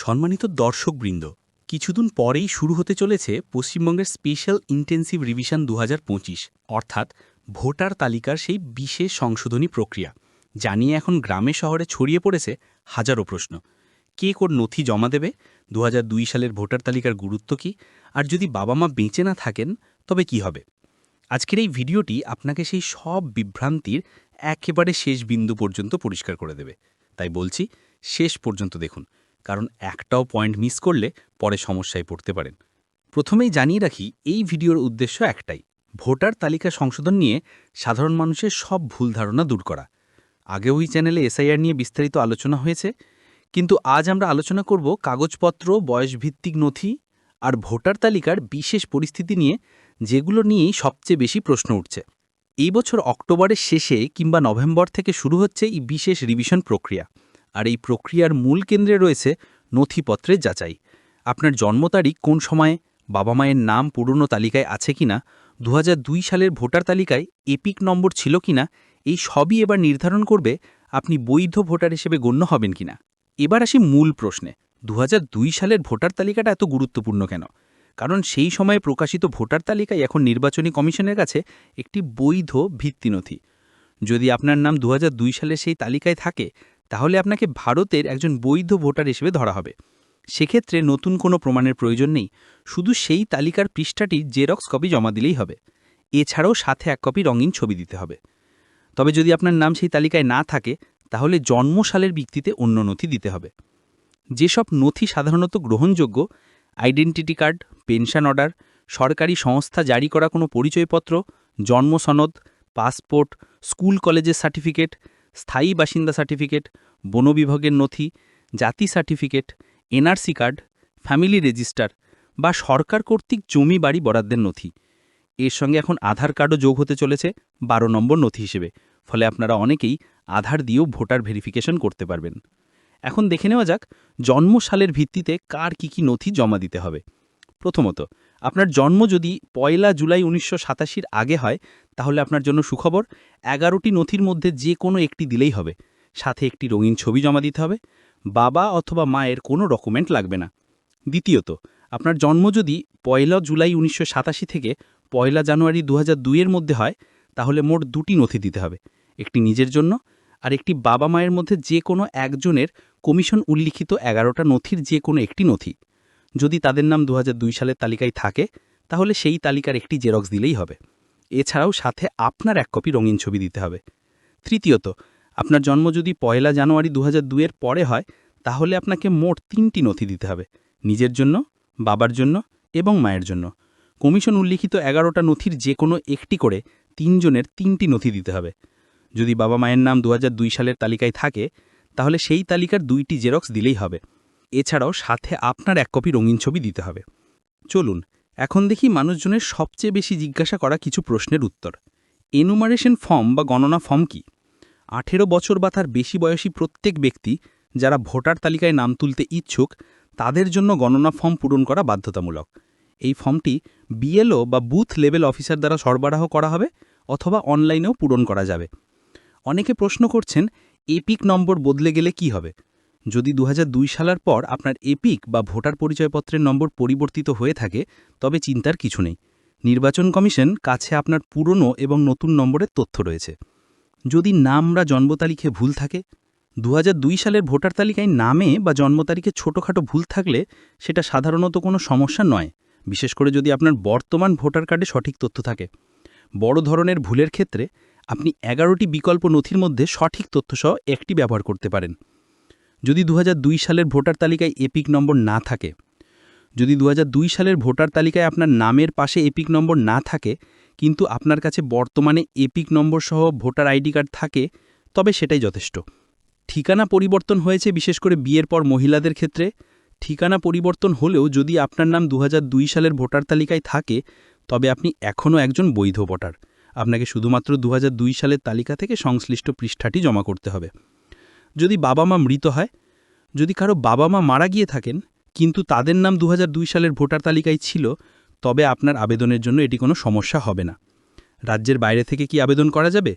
সম্মানিত দর্শকবৃন্দ, কিছুদিন পরেই শুরু হতে চলেছে পশ্চিমবঙ্গের স্পেশাল ইন্টেন্সিভ রিভিশন দু হাজার পঁচিশ, অর্থাৎ ভোটার তালিকার সেই বিশেষ সংশোধনী প্রক্রিয়া। যা নিয়ে এখন গ্রামে শহরে ছড়িয়ে পড়েছে হাজারো প্রশ্ন। কে কোন নথি জমা দেবে? দু হাজার দুই সালের ভোটার তালিকার গুরুত্ব কী? আর যদি বাবা মা বেঁচে না থাকেন, তবে কি হবে? আজকের এই ভিডিওটি আপনাকে সেই সব বিভ্রান্তির একেবারে শেষ বিন্দু পর্যন্ত পরিষ্কার করে দেবে। তাই বলছি, শেষ পর্যন্ত দেখুন। কারণ একটাও পয়েন্ট মিস করলে পরে সমস্যায় পড়তে পারেন। প্রথমেই জানিয়ে রাখি, এই ভিডিওর উদ্দেশ্য একটাই, ভোটার তালিকা সংশোধন নিয়ে সাধারণ মানুষের সব ভুল ধারণা দূর করা। আগেও ওই চ্যানেলে এসআইআর নিয়ে বিস্তারিত আলোচনা হয়েছে, কিন্তু আজ আমরা আলোচনা করব কাগজপত্র, বয়সভিত্তিক নথি আর ভোটার তালিকার বিশেষ পরিস্থিতি নিয়ে, যেগুলো নিয়েই সবচেয়ে বেশি প্রশ্ন উঠছে। এই বছর অক্টোবরের শেষে কিংবা নভেম্বর থেকে শুরু হচ্ছে এই বিশেষ রিভিশন প্রক্রিয়া। আর এই প্রক্রিয়ার মূল কেন্দ্রে রয়েছে নথিপত্রের যাচাই। আপনার জন্ম তারিখ কোন সময়ে, বাবা মায়ের নাম পুরনো তালিকায় আছে কিনা দু হাজার দুই সালের ভোটার তালিকায় এপিক নম্বর ছিল কিনা, এই সবই এবার নির্ধারণ করবে আপনি বৈধ ভোটার হিসেবে গণ্য হবেন কিনা। এবার আসি মূল প্রশ্নে দু হাজার দুই সালের ভোটার তালিকাটা এত গুরুত্বপূর্ণ কেন? কারণ সেই সময়ে প্রকাশিত ভোটার তালিকায় এখন নির্বাচনী কমিশনের কাছে একটি বৈধ ভিত্তিনথি যদি আপনার নাম দু সালে সেই তালিকায় থাকে তাহলে আপনাকে ভারতের একজন বৈধ ভোটার হিসেবে ধরা হবে। সেক্ষেত্রে নতুন কোনো প্রমাণের প্রয়োজন নেই। শুধু সেই তালিকার পৃষ্ঠাটি জেরক্স কপি জমা দিলেই হবে। এছাড়াও সাথে এক কপি রঙিন ছবি দিতে হবে। তবে যদি আপনার নাম সেই তালিকায় না থাকে, তাহলে জন্মসালের ভিত্তিতে অন্য নথি দিতে হবে। যেসব নথি সাধারণত গ্রহণযোগ্য, আইডেন্টিটি কার্ড, পেনশন অর্ডার, সরকারি সংস্থা জারি করা কোনো পরিচয়পত্র, জন্ম সনদ, পাসপোর্ট, স্কুল কলেজের সার্টিফিকেট স্থায়ী বাসিন্দা সার্টিফিকেট, বন বিভাগের নথি, জাতি certificate NRC card family register বা সরকার কর্তৃক জমি, বাড়ি বরাদ্দের নথি। এর সঙ্গে এখন আধার কার্ডও যোগ হতে চলেছে বারো নম্বর নথি হিসেবে। ফলে আপনারা অনেকেই আধার দিয়েও ভোটার ভেরিফিকেশন করতে পারবেন। এখন দেখে নেওয়া যাক জন্মসালের ভিত্তিতে কার কি কি নথি জমা দিতে হবে। প্রথমত, আপনার জন্ম যদি পয়লা জুলাই উনিশশো সাতাশির আগে হয়, তাহলে আপনার জন্য সুখবর, এগারোটি নথির মধ্যে যে কোনো একটি দিলেই হবে। সাথে একটি রঙিন ছবি জমা দিতে হবে। বাবা অথবা মায়ের কোনো ডকুমেন্ট লাগবে না। দ্বিতীয়ত, আপনার জন্ম যদি পয়লা জুলাই উনিশশো সাতাশি থেকে পয়লা জানুয়ারি দু এর মধ্যে হয়, তাহলে মোট দুটি নথি দিতে হবে। একটি নিজের জন্য আর একটি বাবা মায়ের মধ্যে যে কোনো একজনের কমিশন উল্লিখিত এগারোটা নথির যে কোনো একটি নথি। যদি তাদের নাম দু হাজার দুই সালের তালিকায় থাকে, তাহলে সেই তালিকার একটি জেরক্স দিলেই হবে। এছাড়াও সাথে আপনার এক কপি রঙিন ছবি দিতে হবে। তৃতীয়ত, আপনার জন্ম যদি পয়লা জানুয়ারি দু এর পরে হয়, তাহলে আপনাকে মোট তিনটি নথি দিতে হবে, নিজের জন্য, বাবার জন্য এবং মায়ের জন্য। কমিশন উল্লিখিত এগারোটা নথির যে কোনো একটি করে তিনজনের তিনটি নথি দিতে হবে। যদি বাবা মায়ের নাম দু হাজার দুই সালের তালিকায় থাকে, তাহলে সেই তালিকার দুইটি জেরক্স দিলেই হবে। এছাড়াও সাথে আপনার এক কপি রঙিন ছবি দিতে হবে। চলুন, এখন দেখি মানুষজনের সবচেয়ে বেশি জিজ্ঞাসা করা কিছু প্রশ্নের উত্তর। এনুমারেশন ফর্ম বা গণনা ফর্ম কি? আঠেরো বছর বা তার বেশি বয়সী প্রত্যেক ব্যক্তি যারা ভোটার তালিকায় নাম তুলতে ইচ্ছুক, তাদের জন্য গণনা ফর্ম পূরণ করা বাধ্যতামূলক। এই ফর্মটি বিএলও বা বুথ লেভেল অফিসার দ্বারা সরবরাহ করা হবে অথবা অনলাইনেও পূরণ করা যাবে। অনেকে প্রশ্ন করছেন, এপিক নম্বর বদলে গেলে কি হবে? যদি দু হাজার দুই সালের পর আপনার এপিক বা ভোটার পরিচয়পত্রের নম্বর পরিবর্তিত হয়ে থাকে, তবে চিন্তার কিছু নেই। নির্বাচন কমিশন কাছে আপনার পুরনো এবং নতুন নম্বরের তথ্য রয়েছে। যদি নাম বা জন্ম তারিখে ভুল থাকে দু হাজার দুই সালের ভোটার তালিকায় নামে বা জন্ম তারিখে ছোটোখাটো ভুল থাকলে সেটা সাধারণত কোনো সমস্যা নয়, বিশেষ করে যদি আপনার বর্তমান ভোটার কার্ডে সঠিক তথ্য থাকে। বড় ধরনের ভুলের ক্ষেত্রে আপনি এগারোটি বিকল্প নথির মধ্যে সঠিক তথ্যসহ একটি ব্যবহার করতে পারেন। যদি দু হাজার দুই সালের ভোটার তালিকায় এপিক নম্বর না থাকে, যদি দু হাজার দুই সালের ভোটার তালিকায় আপনার নামের পাশে এপিক নম্বর না থাকে, কিন্তু আপনার কাছে বর্তমানে এপিক নম্বর সহ ভোটার আইডি কার্ড থাকে, তবে সেটাই যথেষ্ট। ঠিকানা পরিবর্তন হয়েছে বিশেষ করে বিয়ের পর মহিলাদের ক্ষেত্রে। ঠিকানা পরিবর্তন হলেও যদি আপনার নাম দু হাজার দুই সালের ভোটার তালিকায় থাকে, তবে আপনি এখনও একজন বৈধ ভোটার। আপনাকে শুধুমাত্র দু হাজার দুই সালের তালিকা থেকে সংশ্লিষ্ট পৃষ্ঠাটি জমা করতে হবে। যদি বাবা মা মৃত হয়, যদি কারও বাবা মা মারা গিয়ে থাকেন, কিন্তু তাদের নাম দু হাজার দুই সালের ভোটার তালিকায় ছিল, তবে আপনার আবেদনের জন্য এটি কোনো সমস্যা হবে না। রাজ্যের বাইরে থেকে কি আবেদন করা যাবে?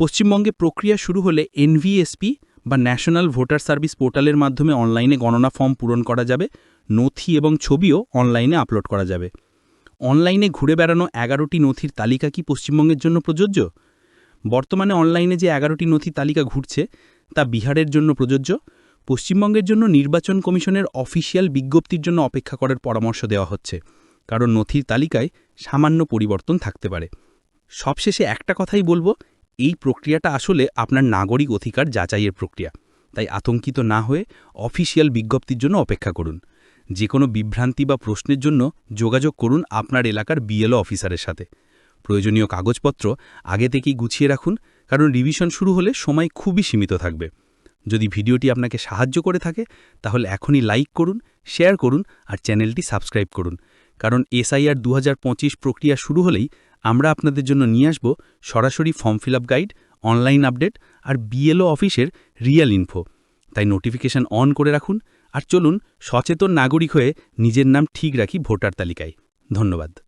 পশ্চিমবঙ্গে প্রক্রিয়া শুরু হলে এনভিএসপি বা ন্যাশনাল ভোটার সার্ভিস পোর্টালের মাধ্যমে অনলাইনে গণনা ফর্ম পূরণ করা যাবে, নথি এবং ছবিও অনলাইনে আপলোড করা যাবে। অনলাইনে ঘুরে বেড়ানো এগারোটি নথির তালিকা কি পশ্চিমবঙ্গের জন্য প্রযোজ্য? বর্তমানে অনলাইনে যে এগারোটি নথি তালিকা ঘুরছে, তা বিহারের জন্য প্রযোজ্য, পশ্চিমবঙ্গের জন্য নির্বাচন কমিশনের অফিসিয়াল বিজ্ঞপ্তির জন্য অপেক্ষা করার পরামর্শ দেওয়া হচ্ছে, কারণ নথির তালিকায় সামান্য পরিবর্তন থাকতে পারে। সবশেষে একটা কথাই বলব, এই প্রক্রিয়াটা আসলে আপনার নাগরিক অধিকার যাচাইয়ের প্রক্রিয়া, তাই আতঙ্কিত না হয়ে অফিসিয়াল বিজ্ঞপ্তির জন্য অপেক্ষা করুন। যে কোনো বিভ্রান্তি বা প্রশ্নের জন্য যোগাযোগ করুন আপনার এলাকার বিএলও অফিসারের সাথে। প্রয়োজনীয় কাগজপত্র আগে থেকেই গুছিয়ে রাখুন, কারণ রিভিশন শুরু হলে সময় খুবই সীমিত থাকবে। যদি ভিডিওটি আপনাকে সাহায্য করে থাকে, তাহলে এখনই লাইক করুন, শেয়ার করুন আর চ্যানেলটি সাবস্ক্রাইব করুন। কারণ এসআইআর দু হাজার পঁচিশ প্রক্রিয়া শুরু হলেই আমরা আপনাদের জন্য নিয়ে আসব সরাসরি form fill guide, online update আর বিএলও অফিসের রিয়েল ইনফো। তাই নোটিফিকেশন অন করে রাখুন আর চলুন সচেতন নাগরিক হয়ে নিজের নাম ঠিক রাখি ভোটার তালিকায়। ধন্যবাদ।